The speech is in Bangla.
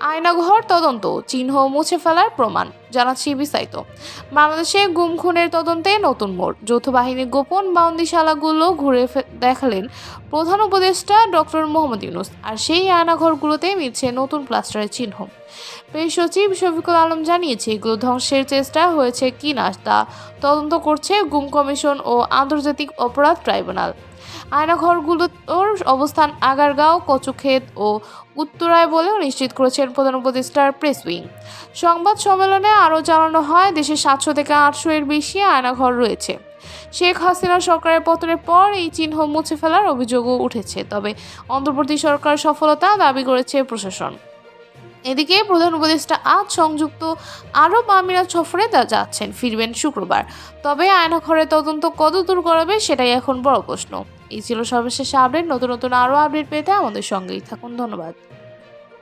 আয়নাঘর তদন্ত চিহ্ন মুছে ফেলার প্রমাণ। জানাচ্ছি বিস্তারিত বাংলাদেশে গুম খুনের তদন্তে নতুন মোড়। যৌথ বাহিনীর গোপন বান্দিশালাগুলো ঘুরে দেখালেন প্রধান উপদেষ্টা ডক্টর মোহাম্মদ ইউনুস। আর সেই আয়নাঘরগুলোতে মিলছে নতুন প্লাস্টারের চিহ্ন। পেশ সচিব শফিকুল আলম জানিয়েছে, এগুলো ধ্বংসের চেষ্টা হয়েছে কি না তা তদন্ত করছে গুম কমিশন ও আন্তর্জাতিক অপরাধ ট্রাইব্যুনাল। আয়নাঘরগুলোর অবস্থান আগারগাঁও, কচুক্ষেত ও উত্তরায় বলেও নিশ্চিত করেছেন প্রধান উপদেষ্টার প্রেস উইং। সংবাদ সম্মেলনে আরও জানানো হয় দেশে সাতশো থেকে আটশো এর বেশি আয়নাঘর রয়েছে। শেখ হাসিনা সরকারের পতনের পর এই চিহ্ন মুছে ফেলার অভিযোগও উঠেছে, তবে অন্তর্বর্তী সরকার সফলতা দাবি করেছে প্রশাসন। এদিকে প্রধান উপদেষ্টা আজ সংযুক্ত আরব আমিরাত সফরে তা যাচ্ছেন, ফিরবেন শুক্রবার। তবে আয়নাঘরের তদন্ত কত দূর করাবে সেটাই এখন বড় প্রশ্ন। এই ছিল সর্বশেষ আপডেট, নতুন নতুন আরও আপডেট পেতে আমাদের সঙ্গেই থাকুন, ধন্যবাদ।